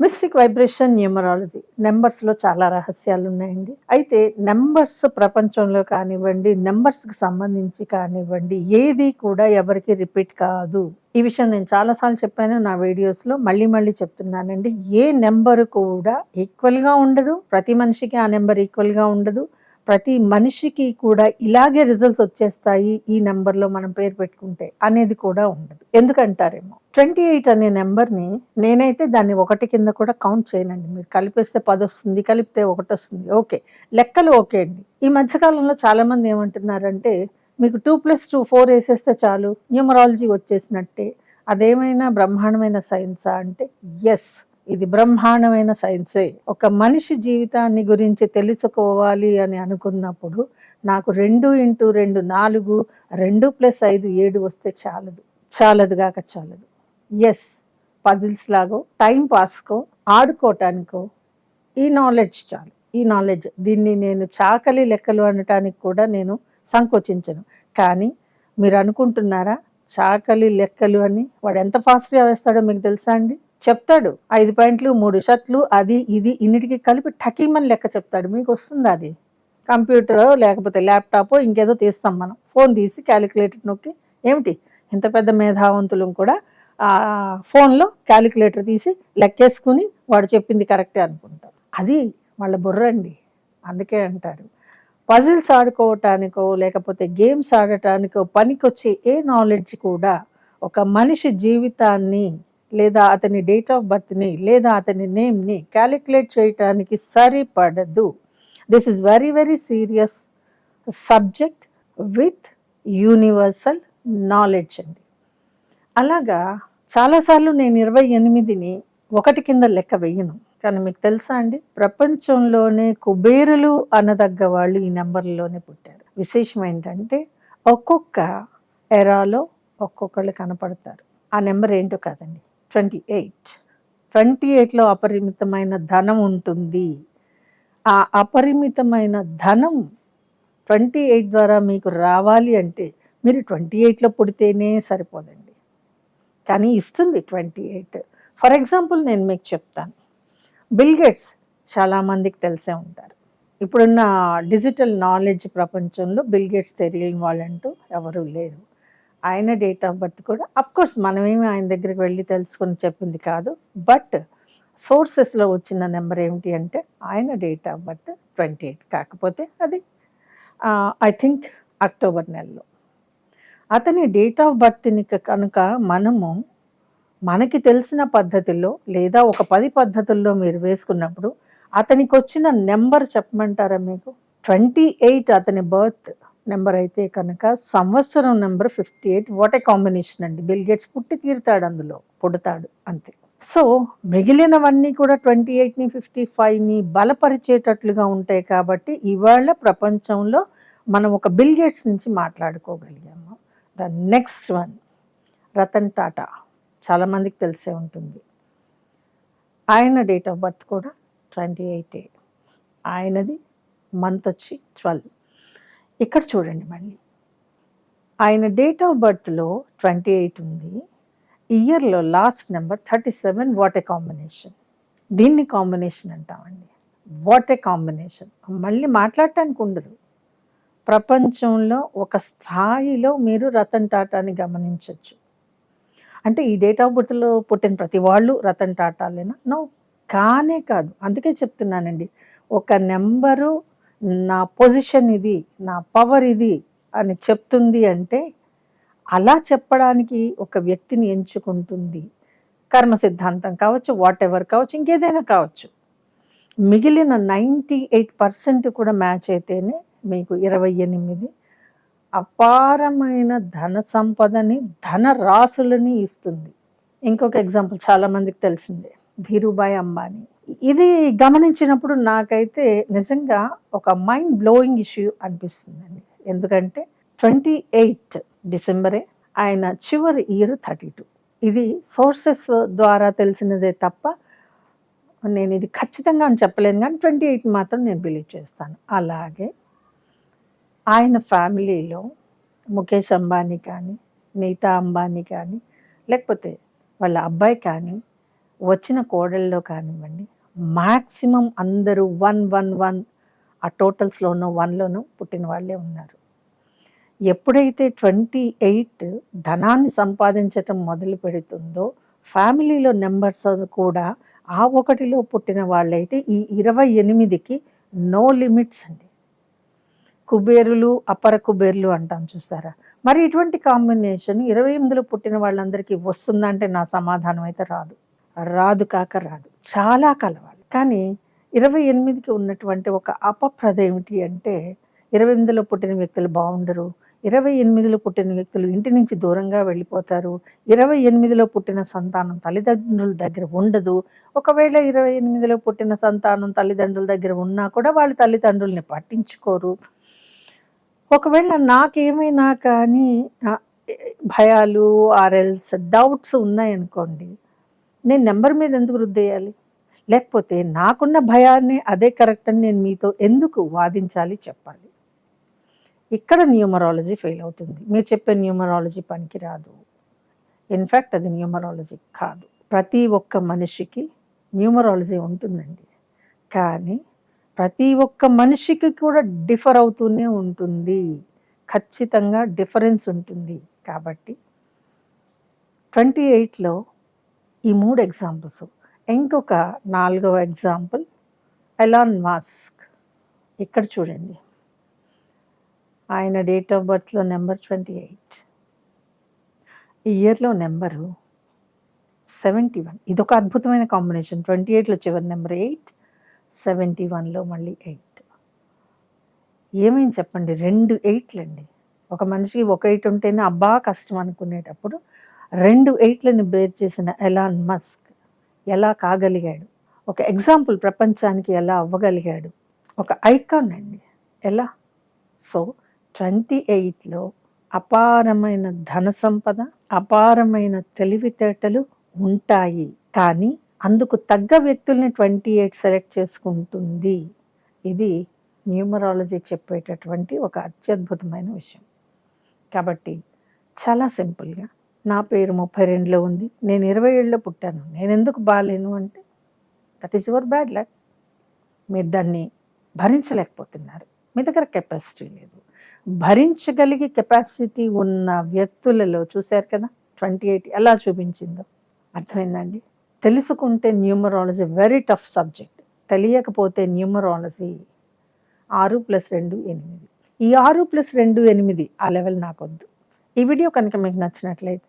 Mystic vibration numerology నెంబర్స్లో చాలా రహస్యాలు ఉన్నాయండి అయితే నెంబర్స్ ప్రపంచంలో కానివ్వండి నెంబర్స్కి సంబంధించి కానివ్వండి ఏది కూడా ఎవరికి రిపీట్ కాదు. ఈ విషయం నేను చాలాసార్లు చెప్పాను నా వీడియోస్లో మళ్ళీ మళ్ళీ చెప్తున్నానండి. ఏ నెంబర్ కూడా ఈక్వల్గా ఉండదు. ప్రతి మనిషికి ఆ నెంబర్ ఈక్వల్గా ఉండదు. ప్రతి మనిషికి కూడా ఇలాగే రిజల్ట్స్ వచ్చేస్తాయి ఈ నెంబర్లో మనం పేరు పెట్టుకుంటే అనేది కూడా ఉండదు. ఎందుకంటారేమో? ట్వంటీ ఎయిట్ అనే నెంబర్ని నేనైతే దాన్ని ఒకటి కింద కూడా కౌంట్ చేయనండి. మీరు కలిపేస్తే పది వస్తుంది కలిపితే ఒకటి వస్తుంది. ఓకే. లెక్కలు ఓకే అండి. ఈ మధ్యకాలంలో చాలామంది ఏమంటున్నారంటే మీకు టూ ప్లస్ టూ ఫోర్ వేసేస్తే చాలు. న్యూమరాలజీ వచ్చేసినట్టే. అదేమైనా బ్రహ్మాండమైన సైన్సా అంటే ఎస్ ఇది బ్రహ్మాండమైన సైన్సే. ఒక మనిషి జీవితాన్ని గురించి తెలుసుకోవాలి అని అనుకున్నప్పుడు నాకు రెండు ఇంటూ రెండు నాలుగు రెండు ప్లస్ ఐదు ఏడు వస్తే చాలదు. చాలదు కాక చాలదు. ఎస్ పజిల్స్ లాగో టైం పాస్కో ఆడుకోవటానికో ఈ నాలెడ్జ్ చాలు. ఈ నాలెడ్జ్ దీన్ని నేను చాకలి లెక్కలు అనటానికి కూడా నేను సంకోచించను. కానీ మీరు అనుకుంటున్నారా చాకలి లెక్కలు అని వాడు ఎంత ఫాస్ట్గా వేస్తాడో మీకు తెలుసా అండి? చెప్తాడు. ఐదు పాయింట్లు మూడు షర్ట్లు అది ఇది ఇన్నిటికి కలిపి టకీమని లెక్క చెప్తాడు. మీకు వస్తుంది అది? కంప్యూటర్ లేకపోతే ల్యాప్టాప్ ఇంకేదో తీస్తాం మనం. ఫోన్ తీసి క్యాలిక్యులేటర్ నొక్కి. ఏమిటి? ఇంత పెద్ద మేధావంతులు కూడా ఆ ఫోన్లో క్యాలిక్యులేటర్ తీసి లెక్కేసుకుని వాడు చెప్పింది కరెక్టే అనుకుంటారు అది వాళ్ళ బుర్ర అండి. అందుకే అంటారు. పజిల్స్ ఆడుకోవటానికో లేకపోతే గేమ్స్ ఆడటానికో పనికొచ్చే ఏ నాలెడ్జ్ కూడా ఒక మనిషి జీవితాన్ని లేదా అతని డేట్ ఆఫ్ బర్త్ని లేదా అతని నేమ్ని క్యాలిక్యులేట్ చేయటానికి సరిపడదు. This is very very serious subject with universal knowledge అండి. అలాగా చాలాసార్లు నేను ఇరవై ఎనిమిదిని ఒకటి కింద లెక్క వెయ్యను కానీ మీకు తెలుసా అండి? ప్రపంచంలోనే కుబేరులు అనదగ్గ వాళ్ళు ఈ నెంబర్లోనే పుట్టారు. విశేషం ఏంటంటే ఒక్కొక్క ఎరాలో ఒక్కొక్కళ్ళు కనపడతారు. ఆ నెంబర్ ఏంటో కాదండి. Twenty eight. ట్వంటీ ఎయిట్లో అపరిమితమైన ధనం ఉంటుంది. ఆ అపరిమితమైన ధనం ట్వంటీ ఎయిట్ ద్వారా మీకు రావాలి అంటే మీరు ట్వంటీ ఎయిట్లో పుడితేనే సరిపోదండి. కానీ ఇస్తుంది ట్వంటీ ఎయిట్. ఫర్ ఎగ్జాంపుల్ నేను మీకు చెప్తాను. బిల్ గేట్స్ చాలామందికి తెలిసే ఉంటారు. ఇప్పుడున్న డిజిటల్ నాలెడ్జ్ ప్రపంచంలో బిల్ గేట్స్ తెలియని వాళ్ళంటూ ఎవరూ లేరు. ఆయన డేట్ ఆఫ్ బర్త్ కూడా అఫ్ కోర్స్ మనమేమి ఆయన దగ్గరికి వెళ్ళి తెలుసుకొని చెప్పింది కాదు బట్ సోర్సెస్లో వచ్చిన నెంబర్ ఏమిటి అంటే ఆయన date of birth twenty eight కాకపోతే అది ఐ థింక్ అక్టోబర్ నెలలో. అతని డేట్ ఆఫ్ బర్త్ని కనుక మనము మనకి తెలిసిన పద్ధతిలో లేదా ఒక పది పద్ధతుల్లో మీరు వేసుకున్నప్పుడు అతనికి వచ్చిన నెంబర్ చెప్పమంటారా మీకు? ట్వంటీ ఎయిట్ అతని బర్త్ నెంబర్ అయితే కనుక సంవత్సరం number fifty eight. What a combination అండి. బిల్ గేట్స్ పుట్టి తీరుతాడు అందులో. పుడతాడు. అంతే. సో మిగిలినవన్నీ కూడా ట్వంటీ ఎయిట్ని ఫిఫ్టీ ఫైవ్ని బలపరిచేటట్లుగా ఉంటాయి కాబట్టి ఇవాళ ప్రపంచంలో మనం ఒక బిల్ గేట్స్ నుంచి మాట్లాడుకోగలిగాము. The next one Ratan Tata. చాలామందికి తెలిసే ఉంటుంది. ఆయన డేట్ ఆఫ్ బర్త్ కూడా ట్వంటీ ఎయిట్. ఆయనది మంత్ వచ్చి ట్వెల్వ్ ఇక్కడ చూడండి మళ్ళీ. ఆయన డేట్ ఆఫ్ బర్త్లో ట్వంటీ ఎయిట్ ఉంది. ఇయర్లో last number thirty seven what a combination దీన్ని కాంబినేషన్ అంటామండి. వాట్ ఏ కాంబినేషన్ మళ్ళీ మాట్లాడటానికి ఉండదు. ప్రపంచంలో ఒక స్థాయిలో మీరు రతన్ టాటాని గమనించవచ్చు అంటే ఈ డేట్ ఆఫ్ బర్త్లో పుట్టిన ప్రతి వాళ్ళు రతన్ టాటాలేనా? నో కానే కాదు. అందుకే చెప్తున్నానండి. ఒక నెంబరు నా పొజిషన్ ఇది నా పవర్ ఇది అని చెప్తుంది అంటే అలా చెప్పడానికి ఒక వ్యక్తిని ఎంచుకుంటుంది. కర్మ సిద్ధాంతం కావచ్చు వాట్ ఎవర్ కావచ్చు ఇంకేదైనా కావచ్చు. మిగిలిన నైంటీ ఎయిట్ పర్సెంట్ కూడా మ్యాచ్ అయితేనే మీకు ఇరవై ఎనిమిది. అపారమైన ధన సంపదని ధన రాసులని ఇస్తుంది. ఇంకొక ఎగ్జాంపుల్ చాలామందికి తెలిసిందే. ధీరుబాయ్ అంబానీ. ఇది గమనించినప్పుడు నాకైతే నిజంగా ఒక మైండ్ బ్లోయింగ్ ఇష్యూ అనిపిస్తుందండి. ఎందుకంటే ట్వంటీ ఎయిట్ డిసెంబరే ఆయన చివరి ఇయర్ థర్టీ టూ ఇది సోర్సెస్ ద్వారా తెలిసినదే తప్ప నేను ఇది ఖచ్చితంగా అని చెప్పలేను కానీ ట్వంటీ ఎయిట్ మాత్రం నేను బిలీవ్ చేస్తాను. అలాగే ఆయన ఫ్యామిలీలో ముఖేష్ అంబానీ కానీ నీతా అంబానీ కానీ లేకపోతే వాళ్ళ అబ్బాయి కానీ వచ్చిన కోడల్లో కానివ్వండి మ్యాక్సిమం అందరూ వన్ వన్ వన్ ఆ టోటల్స్లోనూ వన్లోనూ పుట్టిన వాళ్ళే ఉన్నారు. ఎప్పుడైతే ట్వంటీ ఎయిట్ ధనాన్ని సంపాదించటం మొదలు పెడుతుందో ఫ్యామిలీలో నెంబర్స్ కూడా ఆ ఒకటిలో పుట్టిన వాళ్ళైతే ఈ ఇరవై ఎనిమిదికి నో లిమిట్స్ అండి. కుబేరులు అపర కుబేరులు అంటాం చూసారా? మరి ఇటువంటి కాంబినేషన్ ఇరవై ఎనిమిదిలో పుట్టిన వాళ్ళందరికీ వస్తుందంటే నా సమాధానం అయితే రాదు. రాదు కాక రాదు. చాలా కలవాలి. కానీ ఇరవై ఎనిమిదికి ఉన్నటువంటి ఒక అపప్రద ఏమిటి అంటే ఇరవై ఎనిమిదిలో పుట్టిన వ్యక్తులు బాగుండరు ఇరవై ఎనిమిదిలో పుట్టిన వ్యక్తులు ఇంటి నుంచి దూరంగా వెళ్ళిపోతారు. ఇరవై ఎనిమిదిలో పుట్టిన సంతానం తల్లిదండ్రుల దగ్గర ఉండదు. ఒకవేళ ఇరవై ఎనిమిదిలో పుట్టిన సంతానం తల్లిదండ్రుల దగ్గర ఉన్నా కూడా వాళ్ళ తల్లిదండ్రుల్ని పట్టించుకోరు. ఒకవేళ నాకేమైనా కానీ భయాలు ఆర్ఎల్స్ డౌట్స్ ఉన్నాయనుకోండి నేను నెంబర్ మీద ఎందుకు రుద్దేయాలి లేకపోతే నాకున్న భయాన్ని అదే కరెక్ట్ అని నేను మీతో ఎందుకు వాదించాలి చెప్పాలి. ఇక్కడ న్యూమరాలజీ ఫెయిల్ అవుతుంది. మీరు చెప్పే న్యూమరాలజీ పనికిరాదు ఇన్ఫ్యాక్ట్ అది న్యూమరాలజీ కాదు. ప్రతి ఒక్క మనిషికి న్యూమరాలజీ ఉంటుందండి. కానీ ప్రతి ఒక్క మనిషికి కూడా డిఫర్ అవుతూనే ఉంటుంది. ఖచ్చితంగా డిఫరెన్స్ ఉంటుంది. కాబట్టి ట్వంటీ ఎయిట్లో ఈ మూడు ఎగ్జాంపుల్స్ ఇంకొక నాలుగవ ఎగ్జాంపుల్ ఎలాన్ మాస్క్ ఇక్కడ చూడండి. ఆయన డేట్ ఆఫ్ బర్త్లో నెంబర్ ట్వంటీ ఎయిట్ ఈ ఇయర్లో నెంబరు సెవెంటీ వన్ ఇదొక అద్భుతమైన కాంబినేషన్ ట్వంటీ ఎయిట్లో చివరి నెంబర్ ఎయిట్ సెవెంటీ వన్లో మళ్ళీ ఎయిట్ ఏమేం చెప్పండి? రెండు ఎయిట్లండి ఒక మనిషికి ఒక ఎయిట్ ఉంటేనే అబ్బా కష్టం అనుకునేటప్పుడు రెండు ఎయిట్లను బేర్ చేసిన ఎలాన్ మస్క్ ఎలా కాగలిగాడు? ఒక ఎగ్జాంపుల్ ప్రపంచానికి ఎలా అవ్వగలిగాడు? ఒక ఐకాన్ అండి. ఎలా? సో ట్వంటీ ఎయిట్లో అపారమైన ధన సంపద అపారమైన తెలివితేటలు ఉంటాయి. కానీ అందుకు తగ్గ వ్యక్తుల్ని ట్వంటీ ఎయిట్ సెలెక్ట్ చేసుకుంటుంది. ఇది న్యూమరాలజీ చెప్పేటటువంటి ఒక అత్యద్భుతమైన విషయం. కాబట్టి చాలా సింపుల్గా నా పేరు ముప్పై రెండులో ఉంది. నేను ఇరవై ఏళ్ళలో పుట్టాను. నేను ఎందుకు బాగాలేను అంటే that is your bad luck మీరు దాన్ని భరించలేకపోతున్నారు. మీ దగ్గర కెపాసిటీ లేదు. భరించగలిగే కెపాసిటీ ఉన్న వ్యక్తులలో చూశారు కదా ట్వంటీ ఎయిట్ ఎలా చూపించిందో. అర్థమైందండి? తెలుసుకుంటే న్యూమరాలజీ వెరీ టఫ్ సబ్జెక్ట్ తెలియకపోతే న్యూమరాలజీ ఆరు ప్లస్ రెండు ఎనిమిది. ఈ ఆరు ప్లస్ రెండు ఎనిమిది ఆ లెవెల్ నాకొద్దు ఈ వీడియో కనుక మీకు నచ్చినట్లయితే